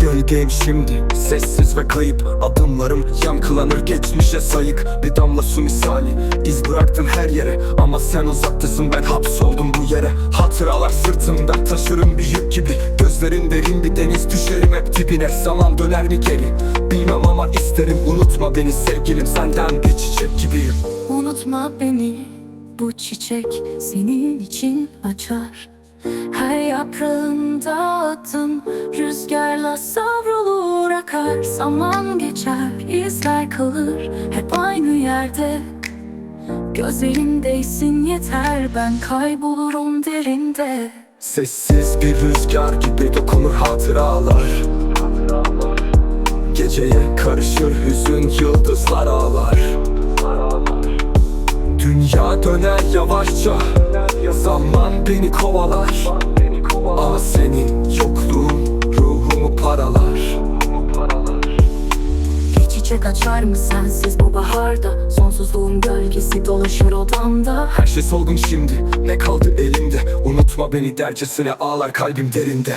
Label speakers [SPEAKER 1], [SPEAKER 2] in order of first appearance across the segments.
[SPEAKER 1] Gölgeyim şimdi. Sessiz ve kayıp Adımlarım yankılanır. Geçmişe sayık Bir damla su misali. İz bıraktın her yere Ama sen uzaktasın. Ben hapsoldum bu yere. Hatıralar sırtımda taşırım bir yük gibi. Gözlerin derin bir deniz düşerim hep dibine. Zaman döner mi geri? Bilmem ama isterim. Unutma beni sevgilim. Senden bir çiçek gibiyim.
[SPEAKER 2] Unutma beni. Bu çiçek senin için açar Her yaprağında adım rüzgarla savrulur akar. Zaman geçer izler kalır hep aynı yerde. Gözlerindeysin yeter ben kaybolurum derinde.
[SPEAKER 1] Sessiz bir rüzgar gibi dokunur hatıralar. Geceye karışır hüzün yıldızlar ağlar. Dünya döner yavaşça Zaman beni kovalar. Ama senin yokluğun ruhumu paralar.
[SPEAKER 2] Çiçek açar mı sensiz bu baharda? Sonsuzluğun gölgesi dolaşır odamda.
[SPEAKER 1] Her şey solgun şimdi. Ne kaldı elimde? Unutma beni dercesine ağlar kalbim derinde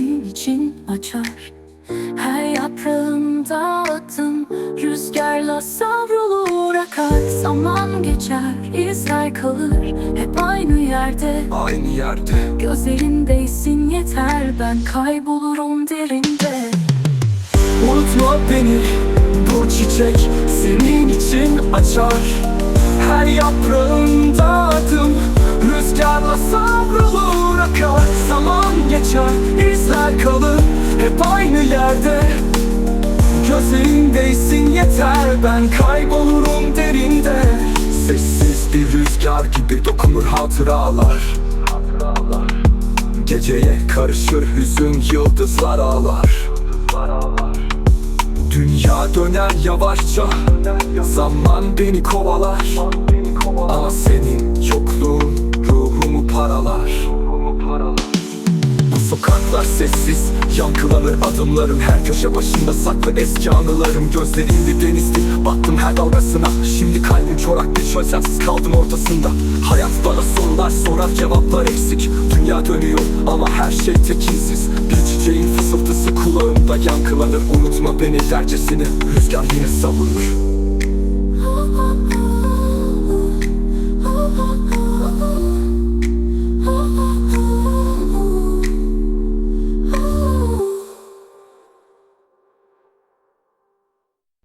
[SPEAKER 2] senin için açar. Her yaprağında adım rüzgarla savrulur akar. Zaman geçer izler kalır hep aynı yerde.
[SPEAKER 1] Aynı yerde.
[SPEAKER 2] Gözlerindeysin yeter ben kaybolurum derinde.
[SPEAKER 1] Unutma beni bu çiçek senin için açar. Her yaprağında adım rüzgarla savrulur akar. Zaman geçer izler kalır hep aynı yerde. Gözlerindeysin yeter ben kaybolurum derinde. Sessiz bir rüzgar gibi dokunur hatıralar. Geceye karışır hüzün yıldızlar ağlar. Dünya döner yavaşça Zaman beni kovalar. Ama senin yokluğun ruhumu paralar sokaklar sessiz Yankılanır adımlarım. Her köşe başında saklı eski anılarım Gözlerim bir denizdi Battım her dalgasına. Şimdi kalbim çorak bir çöl sensiz kaldım ortasında. Hayat bana sorular sorar cevaplar eksik. Dünya dönüyor ama her şey tekinsiz. Bir çiçeğin fısıltısı kulağımda yankılanır. Unutma beni dercesine Rüzgar yine savurur